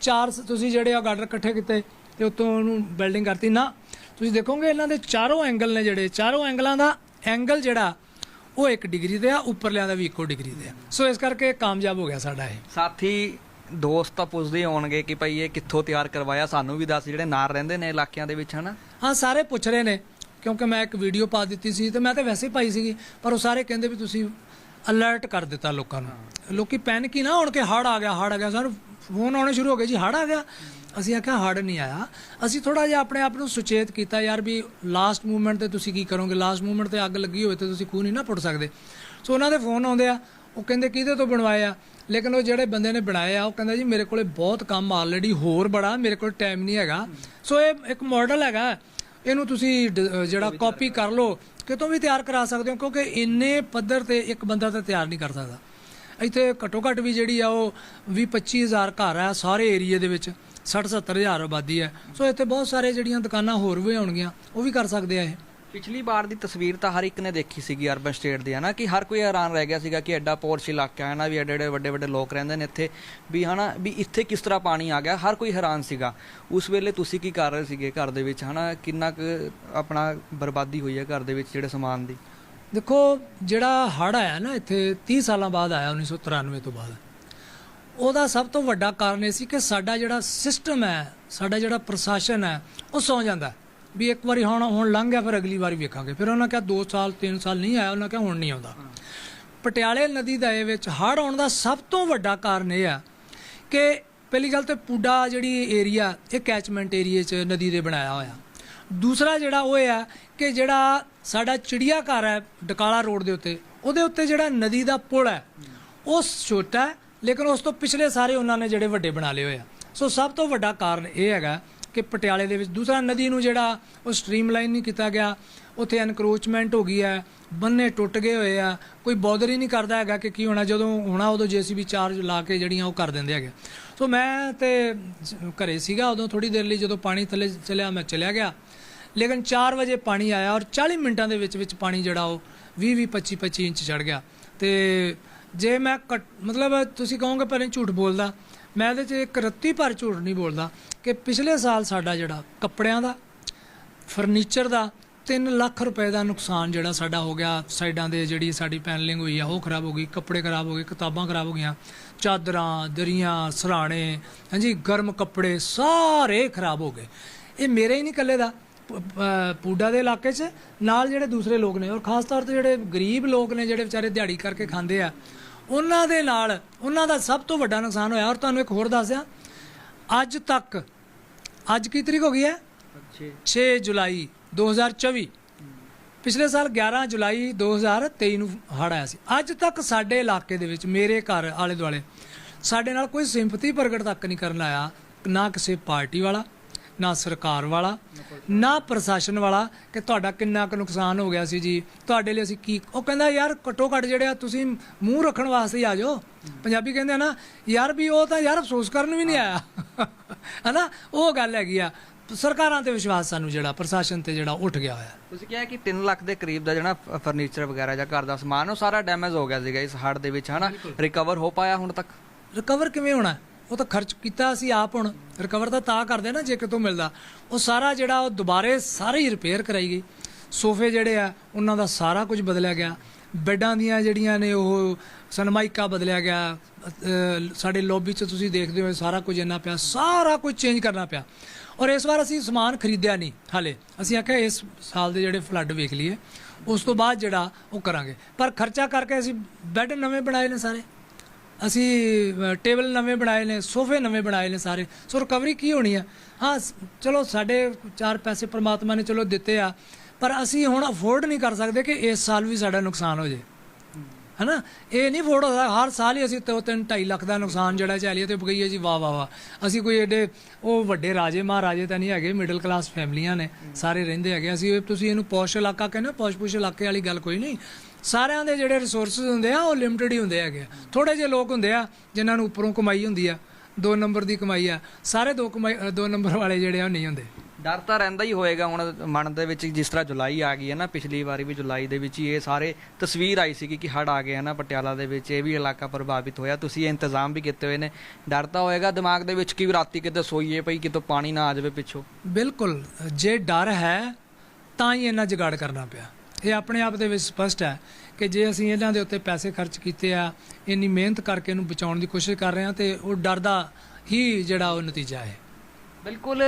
ਚਾਰ ਤੁਸੀਂ ਜਿਹੜੇ ਆ ਗਾਰਡਰ ਇਕੱਠੇ ਕੀਤੇ ਤੇ ਉਤੋਂ ਉਹਨੂੰ ਬਿਲਡਿੰਗ ਕਰਤੀ। ਨਾ, ਤੁਸੀਂ ਦੇਖੋਗੇ ਇਹਨਾਂ ਦੇ ਚਾਰੋਂ ਐਂਗਲ ਨੇ ਜਿਹੜੇ। ਚਾਰੋਂ ਐਂਗਲਾਂ ਦਾ ਐਂਗਲ ਜਿਹੜਾ ਉਹ 1 ਡਿਗਰੀ ਤੇ ਆ ਉੱਪਰਲਿਆਂ ਦਾ ਵੀ ਇੱਕੋ ਡਿਗਰੀ ਤੇ ਆ। ਸੋ ਇਸ ਕਰਕੇ ਕਾਮਯਾਬ ਹੋ ਗਿਆ ਸਾਡਾ ਇਹ। ਸਾਥੀ ਦੋਸਤ ਤਾਂ ਪੁੱਛਦੇ ਹੋਣਗੇ ਕਿ ਭਾਈ ਇਹ ਕਿੱਥੋਂ ਤਿਆਰ ਕਰਵਾਇਆ ਸਾਨੂੰ ਵੀ ਦੱਸ ਜਿਹੜੇ ਨਾਲ ਰਹਿੰਦੇ ਨੇ ਇਲਾਕਿਆਂ ਦੇ ਵਿੱਚ ਹਨਾ? ਹਾਂ ਸਾਰੇ ਪੁੱਛ ਰਹੇ ਨੇ ਕਿਉਂਕਿ ਮੈਂ ਇੱਕ ਵੀਡੀਓ ਪਾ ਦਿੱਤੀ ਸੀ ਤੇ ਮੈਂ ਤਾਂ ਵੈਸੇ ਹੀ ਪਾਈ ਸੀਗੀ ਪਰ ਉਹ ਸਾਰੇ ਕਹਿੰਦੇ ਵੀ ਤੁਸੀਂ ਅਲਰਟ ਕਰ ਦਿੱਤਾ ਲੋਕਾਂ ਨੂੰ। ਲੋਕੀ ਪੈਨਿਕ ਹੀ ਨਾ ਹੋਣ ਕਿ ਹੜ ਆ ਗਿਆ ਹੜ ਆ ਗਿਆ ਸਾਨੂੰ ਫੋਨ ਆਉਣੇ ਸ਼ੁਰੂ ਹੋ ਗਏ ਜੀ ਹੜ ਆ ਗਿਆ। ਅਸੀਂ ਆਖਿਆ ਹੜ ਨਹੀਂ ਆਇਆ। ਅਸੀਂ ਥੋੜਾ ਜਿਹਾ ਆਪਣੇ ਆਪ ਨੂੰ ਸੁਚੇਤ ਕੀਤਾ, ਯਾਰ ਵੀ ਲਾਸਟ ਮੂਵਮੈਂਟ ਤੇ ਤੁਸੀਂ ਕੀ ਕਰੋਗੇ? ਲਾਸਟ ਮੂਵਮੈਂਟ ਤੇ ਅੱਗ ਲੱਗੀ ਹੋਵੇ ਤੇ ਤੁਸੀਂ ਖੂਹ ਨਹੀਂ ਨਾ ਪੁੱਟ ਸਕਦੇ। ਸੋ ਉਹਨਾਂ ਦੇ ਫੋਨ ਆਉਂਦੇ ਆ, ਉਹ ਕਹਿੰਦੇ, ਕਿਹਦੇ ਤੋਂ ਬਣਵਾਏ ਆ? ਲੇਕਿਨ ਉਹ ਜਿਹੜੇ ਬੰਦੇ ਨੇ ਬਣਾਏ ਆ, ਉਹ ਕਹਿੰਦਾ, ਜੀ ਮੇਰੇ ਕੋਲੇ ਬਹੁਤ ਕੰਮ ਆਲਰੇਡੀ ਹੋਰ ਬੜਾ, ਮੇਰੇ ਕੋਲ ਟਾਈਮ ਨਹੀਂ ਹੈਗਾ। ਸੋ ਇਹ ਇੱਕ ਮਾਡਲ ਹੈਗਾ, ਇਹਨੂੰ ਤੁਸੀਂ ਡ- ਜਿਹੜਾ ਕਾਪੀ ਕਰ ਲਓ, ਕਿਤੋਂ ਵੀ ਤਿਆਰ ਕਰਾ ਸਕਦੇ ਹੋ, ਕਿਉਂਕਿ ਇੰਨੇ ਪੱਧਰ ਤੇ ਇੱਕ ਬੰਦਾ ਤਾਂ ਤਿਆਰ ਨਹੀਂ ਕਰ ਸਕਦਾ। ਇੱਥੇ ਘੱਟੋ ਘੱਟ ਵੀ ਜਿਹੜੀ ਆ ਉਹ 20 25000 ਘਰ ਆ ਸਾਰੇ ਏਰੀਏ ਦੇ ਵਿੱਚ। 60 70000 ਆਬਾਦੀ ਹੈ। ਸੋ ਇੱਥੇ ਬਹੁਤ ਸਾਰੇ ਜਿਹੜੀਆਂ ਦੁਕਾਨਾਂ ਹੋਰ ਵੀ ਹੋਣਗੀਆਂ ਉਹ ਵੀ ਕਰ ਸਕਦੇ ਆ ਇਹ। ਪਿਛਲੀ ਵਾਰ ਦੀ ਤਸਵੀਰ ਤਾਂ ਹਰ ਇੱਕ ਨੇ ਦੇਖੀ ਸੀਗੀ ਅਰਬਨ ਸਟੇਟ ਦੀ ਹਨਾ ਕਿ ਹਰ ਕੋਈ ਹੈਰਾਨ ਰਹਿ ਗਿਆ ਸੀਗਾ ਕਿ ਐਡਾ ਪੋਰਸ਼ ਇਲਾਕਾ ਹੈ ਨਾ ਵੀ ਐਡੇ ਐਡੇ ਵੱਡੇ ਵੱਡੇ ਲੋਕ ਰਹਿੰਦੇ ਨੇ ਇੱਥੇ ਵੀ ਹਨਾ ਵੀ ਇੱਥੇ ਕਿਸ ਤਰ੍ਹਾਂ ਪਾਣੀ ਆ ਗਿਆ। ਹਰ ਕੋਈ ਹੈਰਾਨ ਸੀਗਾ। ਉਸ ਵੇਲੇ ਤੁਸੀਂ ਕੀ ਕਰ ਰਹੇ ਸੀਗੇ ਘਰ ਦੇ ਵਿੱਚ ਹਨਾ ਕਿੰਨਾ ਕੁ ਆਪਣਾ ਬਰਬਾਦੀ ਹੋਈ ਹੈ ਘਰ ਦੇ ਵਿੱਚ ਜਿਹੜੇ ਸਮਾਨ ਦੀ? ਦੇਖੋ ਜਿਹੜਾ ਹੜ ਆਇਆ ਨਾ ਇੱਥੇ 30 ਸਾਲਾਂ ਬਾਅਦ ਆਇਆ 1993 ਤੋਂ ਬਾਅਦ। ਉਹਦਾ ਸਭ ਤੋਂ ਵੱਡਾ ਕਾਰਨ ਇਹ ਸੀ ਕਿ ਸਾਡਾ ਜਿਹੜਾ ਸਿਸਟਮ ਹੈ, ਸਾਡਾ ਜਿਹੜਾ ਪ੍ਰਸ਼ਾਸਨ ਹੈ, ਉਹ ਸੌ ਜਾਂਦਾ ਵੀ ਇੱਕ ਵਾਰੀ ਹੁਣ ਹੁਣ ਲੰਘ ਗਿਆ, ਫਿਰ ਅਗਲੀ ਵਾਰੀ ਵੇਖਾਂਗੇ। ਫਿਰ ਉਹਨਾਂ ਕਿਹਾ 2 ਸਾਲ 3 ਸਾਲ ਨਹੀਂ ਆਇਆ, ਉਹਨਾਂ ਕਿਹਾ ਹੁਣ ਨਹੀਂ ਆਉਂਦਾ। ਪਟਿਆਲੇ ਨਦੀ ਦਾ ਇਹ ਵਿੱਚ ਹੜ ਆਉਣ ਦਾ ਸਭ ਤੋਂ ਵੱਡਾ ਕਾਰਨ ਇਹ ਆ ਕਿ ਪਹਿਲੀ ਗੱਲ ਤੇ ਪੂਡਾ ਜਿਹੜੀ ਏਰੀਆ ਇਹ ਕੈਚਮੈਂਟ ਏਰੀਆ 'ਚ ਨਦੀ ਦੇ ਬਣਾਇਆ ਹੋਇਆ। ਦੂਸਰਾ ਜਿਹੜਾ ਉਹ ਇਹ ਆ ਕਿ ਜਿਹੜਾ ਸਾਡਾ ਚਿੜੀਆ ਘਰ ਹੈ, ਡਕਾਲਾ ਰੋਡ ਦੇ ਉੱਤੇ, ਉਹਦੇ ਉੱਤੇ ਜਿਹੜਾ ਨਦੀ ਦਾ ਪੁਲ ਹੈ, ਉਹ ਛੋਟਾ ਲੇਕਿਨ ਉਸ ਤੋਂ ਪਿਛਲੇ ਸਾਰੇ ਉਹਨਾਂ ਨੇ ਜਿਹੜੇ ਵੱਡੇ ਬਣਾ ਲਏ ਹੋਏ ਆ। ਸੋ ਸਭ ਤੋਂ ਵੱਡਾ ਕਾਰਨ ਇਹ ਹੈਗਾ ਕਿ ਪਟਿਆਲੇ ਦੇ ਵਿੱਚ ਦੂਸਰਾ ਨਦੀ ਨੂੰ ਜਿਹੜਾ ਉਹ ਸਟ੍ਰੀਮਲਾਈਨ ਨਹੀਂ ਕੀਤਾ ਗਿਆ। ਉੱਥੇ ਐਨਕਰੋਚਮੈਂਟ ਹੋ ਗਈ ਹੈ, ਬੰਨੇ ਟੁੱਟ ਗਏ ਹੋਏ ਆ। ਕੋਈ ਬੌਦਰ ਹੀ ਨਹੀਂ ਕਰਦਾ ਹੈਗਾ ਕਿ ਕੀ ਹੋਣਾ, ਜਦੋਂ ਹੋਣਾ ਉਦੋਂ ਜੀਸੀਬੀ ਚਾਰਜ ਲਾ ਕੇ ਜਿਹੜੀਆਂ ਉਹ ਕਰ ਦਿੰਦੇ ਹੈਗੇ। ਸੋ ਮੈਂ ਤੇ ਘਰੇ ਸੀਗਾ ਉਦੋਂ ਥੋੜੀ ਦੇਰ ਲਈ ਜਦੋਂ ਪਾਣੀ ਥੱਲੇ ਚਲਿਆ, ਮੈਂ ਚਲਿਆ ਗਿਆ। ਲੇਕਿਨ 4 ਵਜੇ ਪਾਣੀ ਆਇਆ ਔਰ 40 ਮਿੰਟਾਂ ਦੇ ਵਿੱਚ ਵਿੱਚ ਪਾਣੀ ਜਿਹੜਾ ਉਹ 20 20 25 25 ਇੰਚ ਚੜ ਗਿਆ। ਤੇ ਜੇ ਮੈਂ ਘੱਟ- ਮਤਲਬ ਤੁਸੀਂ ਕਹੋਗੇ ਪਰ ਇਹ ਝੂਠ ਬੋਲਦਾ। ਮੈਂ ਇਹਦੇ 'ਚ ਇੱਕ ਰੱਤੀ ਭਰ ਝੂਠ ਨਹੀਂ ਬੋਲਦਾ ਕਿ ਪਿਛਲੇ ਸਾਲ ਸਾਡਾ ਜਿਹੜਾ ਕੱਪੜਿਆਂ ਦਾ, ਫਰਨੀਚਰ ਦਾ 3 ਲੱਖ ਰੁਪਏ ਦਾ ਨੁਕਸਾਨ ਜਿਹੜਾ ਸਾਡਾ ਹੋ ਗਿਆ, ਸਾਈਡਾਂ ਦੇ ਜਿਹੜੀ ਸਾਡੀ ਪੈਨਲਿੰਗ ਹੋਈ ਆ, ਉਹ ਖਰਾਬ ਹੋ ਗਈ, ਕੱਪੜੇ ਖਰਾਬ ਹੋ ਗਏ, ਕਿਤਾਬਾਂ ਖਰਾਬ ਹੋ ਗਈਆਂ, ਚਾਦਰਾਂ, ਦਰੀਆਂ ਸਰਾਣੇ ਹਾਂਜੀ, ਗਰਮ ਕੱਪੜੇ ਸਾਰੇ ਖਰਾਬ ਹੋ ਗਏ। ਇਹ ਮੇਰੇ ਹੀ ਨਹੀਂ ਇਕੱਲੇ ਦਾ। ਪੂਡਾ ਦੇ ਇਲਾਕੇ 'ਚ ਨਾਲ ਜਿਹੜੇ ਦੂਸਰੇ ਲੋਕ ਨੇ ਔਰ ਖਾਸ ਤੌਰ ਤੇ ਜਿਹੜੇ ਗਰੀਬ ਲੋਕ ਨੇ ਜਿਹੜੇ ਵਿਚਾਰੇ ਦਿਹਾੜੀ ਕਰਕੇ ਖਾਂਦੇ ਆ ਉਹਨਾਂ ਦੇ ਨਾਲ ਉਹਨਾਂ ਦਾ ਸਭ ਤੋਂ ਵੱਡਾ ਨੁਕਸਾਨ ਹੋਇਆ ਔਰ ਤੁਹਾਨੂੰ ਇੱਕ ਹੋਰ ਦੱਸਿਆ ਅੱਜ ਤੱਕ ਅੱਜ ਕੀ ਤਰੀਕ ਹੋ ਗਈ ਹੈ? 6 ਜੁਲਾਈ 2024 ਪਿਛਲੇ ਸਾਲ 11 ਜੁਲਾਈ 2023 ਨੂੰ ਹੜ੍ਹ ਆਇਆ ਸੀ। ਅੱਜ ਤੱਕ ਸਾਡੇ ਇਲਾਕੇ ਦੇ ਵਿੱਚ ਮੇਰੇ ਘਰ ਆਲੇ ਦੁਆਲੇ ਸਾਡੇ ਨਾਲ ਕੋਈ ਸਿੰਪਥੀ ਪ੍ਰਗਟ ਤੱਕ ਨਹੀਂ ਕਰਨ ਆਇਆ ਨਾ ਕਿਸੇ ਪਾਰਟੀ ਵਾਲਾ ਨਾ ਸਰਕਾਰ ਵਾਲਾ ਨਾ ਪ੍ਰਸ਼ਾਸਨ ਵਾਲਾ ਕਿ ਤੁਹਾਡਾ ਕਿੰਨਾ ਕੁ ਨੁਕਸਾਨ ਹੋ ਗਿਆ ਸੀ ਜੀ ਤੁਹਾਡੇ ਲਈ ਅਸੀਂ ਕੀ ਉਹ ਕਹਿੰਦਾ ਯਾਰ ਘੱਟੋ ਘੱਟ ਜਿਹੜੇ ਆ ਤੁਸੀਂ ਮੂੰਹ ਰੱਖਣ ਵਾਸਤੇ ਹੀ ਆ ਜਾਓ। ਪੰਜਾਬੀ ਕਹਿੰਦੇ ਆ ਨਾ ਯਾਰ ਵੀ ਉਹ ਤਾਂ ਯਾਰ ਅਫਸੋਸ ਕਰਨ ਵੀ ਨਹੀਂ ਆਇਆ। ਹਨਾ ਉਹ ਗੱਲ ਹੈਗੀ ਆ। ਸਰਕਾਰਾਂ ਤੇ ਵਿਸ਼ਵਾਸ ਸਾਨੂੰ ਜਿਹੜਾ ਪ੍ਰਸ਼ਾਸਨ ਤੇ ਜਿਹੜਾ ਉੱਠ ਗਿਆ ਹੋਇਆ। ਤੁਸੀਂ ਕਿਹਾ ਕਿ 3 ਲੱਖ ਦੇ ਕਰੀਬ ਦਾ ਜਿਹੜਾ ਫਰਨੀਚਰ ਵਗੈਰਾ ਜਾਂ ਘਰ ਦਾ ਸਮਾਨ ਉਹ ਸਾਰਾ ਡੈਮੇਜ ਹੋ ਗਿਆ ਸੀਗਾ ਇਸ ਹੜ ਦੇ ਵਿੱਚ ਹਨਾ? ਰਿਕਵਰ ਹੋ ਪਾਇਆ ਹੁਣ ਤੱਕ? ਰਿਕਵਰ ਕਿਵੇਂ ਹੋਣਾ? ਉਹ ਤਾਂ ਖਰਚ ਕੀਤਾ ਅਸੀਂ ਆਪ ਹੁਣ ਰਿਕਵਰ ਤਾਂ ਤਾਂ ਕਰਦੇ ਨਾ ਜੇ ਕਿਤੋਂ ਮਿਲਦਾ। ਉਹ ਸਾਰਾ ਜਿਹੜਾ ਉਹ ਦੁਬਾਰੇ ਸਾਰੇ ਹੀ ਰਿਪੇਅਰ ਕਰਾਈ ਗਈ। ਸੋਫੇ ਜਿਹੜੇ ਆ, ਉਹਨਾਂ ਦਾ ਸਾਰਾ ਕੁਝ ਬਦਲਿਆ ਗਿਆ। ਬੈੱਡਾਂ ਦੀਆਂ ਜਿਹੜੀਆਂ ਨੇ ਉਹ ਸਨਮਾਈਕਾ ਬਦਲਿਆ ਗਿਆ। ਸਾਡੇ ਲੌਬੀ 'ਚ ਤੁਸੀਂ ਦੇਖਦੇ ਹੋ ਸਾਰਾ ਕੁਝ ਇੰਨਾ ਪਿਆ, ਸਾਰਾ ਕੁਝ ਚੇਂਜ ਕਰਨਾ ਪਿਆ। ਔਰ ਇਸ ਵਾਰ ਅਸੀਂ ਸਮਾਨ ਖਰੀਦਿਆ ਨਹੀਂ ਹਾਲੇ। ਅਸੀਂ ਆਖਿਆ ਇਸ ਸਾਲ ਦੇ ਜਿਹੜੇ ਫਲੱਡ ਵੇਖ ਲਈਏ, ਉਸ ਤੋਂ ਬਾਅਦ ਜਿਹੜਾ ਉਹ ਕਰਾਂਗੇ। ਪਰ ਖਰਚਾ ਕਰਕੇ ਅਸੀਂ ਬੈੱਡ ਨਵੇਂ ਬਣਾਏ ਨੇ ਸਾਰੇ। ਅਸੀਂ ਟੇਬਲ ਨਵੇਂ ਬਣਾਏ ਨੇ, ਸੋਫੇ ਨਵੇਂ ਬਣਾਏ ਨੇ ਸਾਰੇ। ਸੋ ਰਿਕਵਰੀ ਕੀ ਹੋਣੀ ਆ? ਹਾਂ ਚਲੋ ਸਾਡੇ ਚਾਰ ਪੈਸੇ ਪ੍ਰਮਾਤਮਾ ਨੇ ਚਲੋ ਦਿੱਤੇ ਆ, ਪਰ ਅਸੀਂ ਹੁਣ ਅਫੋਰਡ ਨਹੀਂ ਕਰ ਸਕਦੇ ਕਿ ਇਸ ਸਾਲ ਵੀ ਸਾਡਾ ਨੁਕਸਾਨ ਹੋ ਜੇ। ਹਨਾ? ਇਹ ਨਹੀਂ ਫੋੜ ਹੁੰਦਾ, ਹਰ ਸਾਲ ਹੀ ਅਸੀਂ ਦੋ ਤਿੰਨ 2.5 ਲੱਖ ਦਾ ਨੁਕਸਾਨ ਜਿਹੜਾ ਚਾਲੀਏ ਤੇ ਬਗਈਏ ਜੀ, ਵਾਹ ਵਾਹ ਵਾਹ। ਅਸੀਂ ਕੋਈ ਐਡੇ ਉਹ ਵੱਡੇ ਰਾਜੇ ਮਹਾਰਾਜੇ ਤਾਂ ਨਹੀਂ ਹੈਗੇ ਮਿਡਲ ਕਲਾਸ ਫੈਮਲੀਆਂ ਨੇ, ਸਾਰੇ ਰਹਿੰਦੇ ਹੈਗੇ। ਅਸੀਂ, ਤੁਸੀਂ ਇਹਨੂੰ ਪੌਸ਼ ਇਲਾਕਾ ਕਹਿੰਦੇ ਹੋ ਪੌਸ਼ ਪੁਸ਼ ਇਲਾਕੇ ਵਾਲੀ ਗੱਲ ਕੋਈ ਨਹੀਂ। ਸਾਰਿਆਂ ਦੇ ਜਿਹੜੇ ਰਿਸੋਰਸਸ ਹੁੰਦੇ ਆ ਉਹ ਲਿਮਟਿਡ ਹੀ ਹੁੰਦੇ ਹੈਗੇ ਥੋੜੇ ਜਿਹੇ ਲੋਕ ਹੁੰਦੇ ਆ ਜਿਨ੍ਹਾਂ ਨੂੰ ਉੱਪਰੋਂ ਕਮਾਈ ਹੁੰਦੀ ਆ ਦੋ ਨੰਬਰ ਦੀ ਕਮਾਈ ਆ। ਸਾਰੇ ਦੋ ਕਮਾਈ ਦੋ ਨੰਬਰ ਵਾਲੇ ਜਿਹੜੇ ਆ ਉਹ ਨਹੀਂ ਹੁੰਦੇ। ਡਰ ਤਾਂ ਰਹਿੰਦਾ ਹੀ ਹੋਏਗਾ ਹੁਣ ਮਨ ਦੇ ਵਿੱਚ ਜਿਸ ਤਰ੍ਹਾਂ ਜੁਲਾਈ ਆ ਗਈ ਹੈ ਨਾ ਪਿਛਲੀ ਵਾਰੀ ਵੀ ਜੁਲਾਈ ਦੇ ਵਿੱਚ ਹੀ ਇਹ ਸਾਰੇ ਤਸਵੀਰ ਆਈ ਸੀ ਕਿ ਹੜ ਆ ਗਿਆ ਨਾ ਪਟਿਆਲਾ ਦੇ ਵਿੱਚ ਇਹ ਵੀ ਇਲਾਕਾ ਪ੍ਰਭਾਵਿਤ ਹੋਇਆ। ਤੁਸੀਂ ਇਹ ਇੰਤਜ਼ਾਮ ਵੀ ਕੀਤੇ ਹੋਏ ਨੇ। ਡਰ ਤਾਂ ਹੋਏਗਾ ਦਿਮਾਗ ਦੇ ਵਿੱਚ ਕਿ ਵੀ ਰਾਤੀ ਕਿਤੇ ਸੋਈਏ ਪਈ ਕਿਤੋਂ ਪਾਣੀ ਨਾ ਆ ਜਾਵੇ ਪਿੱਛੋਂ। ਬਿਲਕੁਲ ਜੇ ਡਰ ਹੈ ਤਾਂ ਹੀ ਇਹਨਾਂ ਜੁਗਾੜ ਕਰਨਾ ਪਿਆ। ਇਹ ਆਪਣੇ ਆਪ ਦੇ ਵਿੱਚ ਸਪਸ਼ਟ ਹੈ ਕਿ ਜੇ ਅਸੀਂ ਇਹਨਾਂ ਦੇ ਉੱਤੇ ਪੈਸੇ ਖਰਚ ਕੀਤੇ ਆ, ਇੰਨੀ ਮਿਹਨਤ ਕਰਕੇ ਇਹਨੂੰ ਬਚਾਉਣ ਦੀ ਕੋਸ਼ਿਸ਼ ਕਰ ਰਹੇ ਹਾਂ ਤੇ ਉਹ ਡਰ ਦਾ ਹੀ ਜਿਹੜਾ ਉਹ ਨਤੀਜਾ ਹੈ। ਬਿਲਕੁਲ,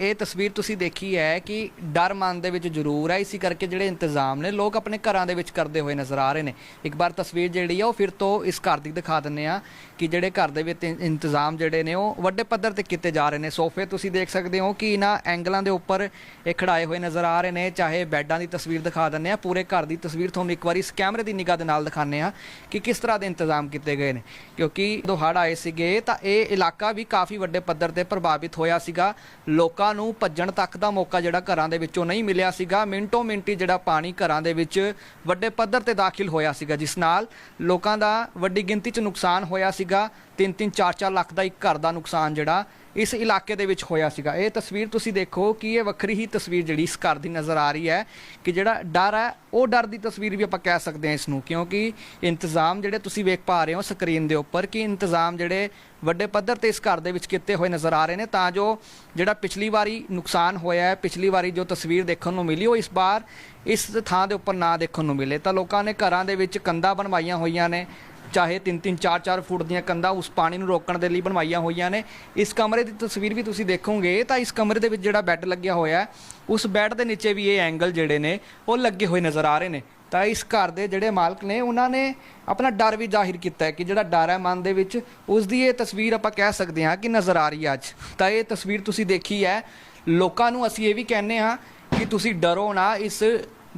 ਇਹ ਤਸਵੀਰ ਤੁਸੀਂ ਦੇਖੀ ਹੈ ਕਿ ਡਰ ਮਨ ਦੇ ਵਿੱਚ ਜ਼ਰੂਰ ਹੈ ਇਸੇ ਕਰਕੇ ਜਿਹੜੇ ਇੰਤਜ਼ਾਮ ਨੇ, ਲੋਕ ਆਪਣੇ ਘਰਾਂ ਦੇ ਵਿੱਚ ਕਰਦੇ ਹੋਏ ਨਜ਼ਰ ਆ ਰਹੇ ਨੇ। ਇੱਕ ਵਾਰ ਤਸਵੀਰ ਜਿਹੜੀ ਆ, ਉਹ ਫਿਰ ਤੋਂ ਇਸ ਘਰ ਦੀ ਦਿਖਾ ਦਿੰਨੇ ਆ ਕਿ ਜਿਹੜੇ ਘਰ ਦੇ ਵਿੱਚ ਇੰਤਜ਼ਾਮ ਜਿਹੜੇ ਨੇ, ਉਹ ਵੱਡੇ ਪੱਧਰ ਤੇ ਕੀਤੇ ਜਾ ਰਹੇ ਨੇ। ਸੋਫੇ ਤੁਸੀਂ ਦੇਖ ਸਕਦੇ ਹੋ ਕਿ ਇਹਨਾਂ ਐਂਗਲਾਂ ਦੇ ਉੱਪਰ ਇਹ ਖੜਾਏ ਹੋਏ ਨਜ਼ਰ ਆ ਰਹੇ ਨੇ। ਚਾਹੇ ਬੈੱਡਾਂ ਦੀ ਤਸਵੀਰ ਦਿਖਾ ਦਿੰਨੇ ਆ ਪੂਰੇ ਘਰ ਦੀ ਤਸਵੀਰ ਤੁਹਾਨੂੰ ਇੱਕ ਵਾਰੀ ਇਸ ਕੈਮਰੇ ਦੀ ਨਿਗਾਹ ਦੇ ਨਾਲ ਦਿਖਾਉਂਦੇ ਆ ਕਿ ਕਿਸ ਤਰ੍ਹਾਂ ਦੇ ਇੰਤਜ਼ਾਮ ਕੀਤੇ ਗਏ ਨੇ। ਕਿਉਂਕਿ ਜਦੋਂ ਹੜ੍ਹ ਆਏ ਸੀਗੇ, ਤਾਂ ਇਹ ਇਲਾਕਾ ਵੀ ਕਾਫੀ ਵੱਡੇ ਪੱਧਰ ਤੇ ਪ੍ਰਭਾਵਿਤ ਹੋਇਆ ਸੀ। ਸੀਗਾ। ਲੋਕਾਂ ਨੂੰ ਭੱਜਣ ਤੱਕ ਦਾ ਮੌਕਾ ਜਿਹੜਾ ਘਰਾਂ ਦੇ ਵਿੱਚੋਂ ਨਹੀਂ ਮਿਲਿਆ ਸੀਗਾ। ਮਿੰਟੋ ਮਿੰਟੀ ਜਿਹੜਾ ਪਾਣੀ ਘਰਾਂ ਦੇ ਵਿੱਚ ਵੱਡੇ ਪੱਧਰ ਤੇ ਦਾਖਲ ਹੋਇਆ ਸੀਗਾ, ਜਿਸ ਨਾਲ ਲੋਕਾਂ ਦਾ ਵੱਡੀ ਗਿਣਤੀ 'ਚ ਨੁਕਸਾਨ ਹੋਇਆ ਸੀਗਾ। 3-3 4-4 ਲੱਖ ਦਾ ਇੱਕ ਘਰ ਦਾ ਨੁਕਸਾਨ ਜਿਹੜਾ ਇਸ ਇਲਾਕੇ ਦੇ ਵਿੱਚ ਹੋਇਆ ਸੀਗਾ। ਇਹ ਤਸਵੀਰ ਤੁਸੀਂ ਦੇਖੋ ਕਿ ਇਹ ਵੱਖਰੀ ਹੀ ਤਸਵੀਰ ਜਿਹੜੀ ਇਸ ਘਰ ਦੀ ਨਜ਼ਰ ਆ ਰਹੀ ਹੈ ਕਿ ਜਿਹੜਾ ਡਰ ਹੈ, ਉਹ ਡਰ ਦੀ ਤਸਵੀਰ ਵੀ ਆਪਾਂ ਕਹਿ ਸਕਦੇ ਹਾਂ ਇਸ ਨੂੰ, ਕਿਉਂਕਿ ਇੰਤਜ਼ਾਮ ਜਿਹੜੇ ਤੁਸੀਂ ਵੇਖ ਪਾ ਰਹੇ ਹੋ ਸਕਰੀਨ ਦੇ ਉੱਪਰ ਕਿ ਇੰਤਜ਼ਾਮ ਜਿਹੜੇ ਵੱਡੇ ਪੱਧਰ ਤੇ ਇਸ ਘਰ ਦੇ ਵਿੱਚ ਕੀਤੇ ਹੋਏ ਨਜ਼ਰ ਆ ਰਹੇ ਨੇ, ਤਾਂ ਜੋ ਜਿਹੜਾ ਪਿਛਲੀ ਵਾਰੀ ਨੁਕਸਾਨ ਹੋਇਆ ਹੈ, ਪਿਛਲੀ ਵਾਰੀ ਜੋ ਤਸਵੀਰ ਦੇਖਣ ਨੂੰ ਮਿਲੀ, ਉਹ ਇਸ ਵਾਰ ਇਸ ਥਾਂ ਦੇ ਉੱਪਰ ਨਾ ਦੇਖਣ ਨੂੰ ਮਿਲੇ। ਤਾਂ ਲੋਕਾਂ ਨੇ ਘਰਾਂ ਦੇ ਵਿੱਚ ਕੰਧਾਂ ਬਣਵਾਈਆਂ ਹੋਈਆਂ ਨੇ, ਚਾਹੇ 3-3 4-4 ਫੁੱਟ ਦੀਆਂ ਕੰਧਾਂ ਉਸ ਪਾਣੀ ਨੂੰ ਰੋਕਣ ਦੇ ਲਈ ਬਣਵਾਈਆਂ ਹੋਈਆਂ ਨੇ। ਇਸ ਕਮਰੇ ਦੀ ਤਸਵੀਰ ਵੀ ਤੁਸੀਂ ਦੇਖੋਗੇ, ਤਾਂ ਇਸ ਕਮਰੇ ਦੇ ਵਿੱਚ ਜਿਹੜਾ ਬੈੱਡ ਲੱਗਿਆ ਹੋਇਆ ਉਸ ਬੈੱਡ ਦੇ ਨੀਚੇ ਵੀ ਇਹ ਐਂਗਲ ਜਿਹੜੇ ਨੇ, ਉਹ ਲੱਗੇ ਹੋਏ ਨਜ਼ਰ ਆ ਰਹੇ ਨੇ। ਤਾਂ ਇਸ ਘਰ ਦੇ ਜਿਹੜੇ ਮਾਲਕ ਨੇ, ਉਹਨਾਂ ਨੇ ਆਪਣਾ ਡਰ ਵੀ ਜ਼ਾਹਿਰ ਕੀਤਾ ਹੈ ਕਿ ਜਿਹੜਾ ਡਰ ਹੈ ਮਨ ਦੇ ਵਿੱਚ ਉਸ ਦੀ ਇਹ ਤਸਵੀਰ ਆਪਾਂ ਕਹਿ ਸਕਦੇ ਹਾਂ ਕਿ ਨਜ਼ਰ ਆ ਰਹੀ ਹੈ ਅੱਜ। ਤਾਂ ਇਹ ਤਸਵੀਰ ਤੁਸੀਂ ਦੇਖੀ ਹੈ। ਲੋਕਾਂ ਨੂੰ ਅਸੀਂ ਇਹ ਵੀ ਕਹਿੰਦੇ ਹਾਂ ਕਿ ਤੁਸੀਂ ਡਰੋ ਨਾ, ਇਸ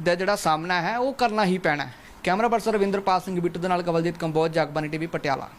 ਦਾ ਜਿਹੜਾ ਸਾਹਮਣਾ ਹੈ, ਉਹ ਕਰਨਾ ਹੀ ਪੈਣਾ ਕੈਮਰਾ ਪਰਸਨ ਰਵਿੰਦਰਪਾਲ ਸਿੰਘ ਬਿੱਟੂ ਦੇ ਨਾਲ ਕਵਲਜੀਤ ਕੰਬੋਜ ਜਗਬਾਨੀ ਟੀਵੀ, ਪਟਿਆਲਾ।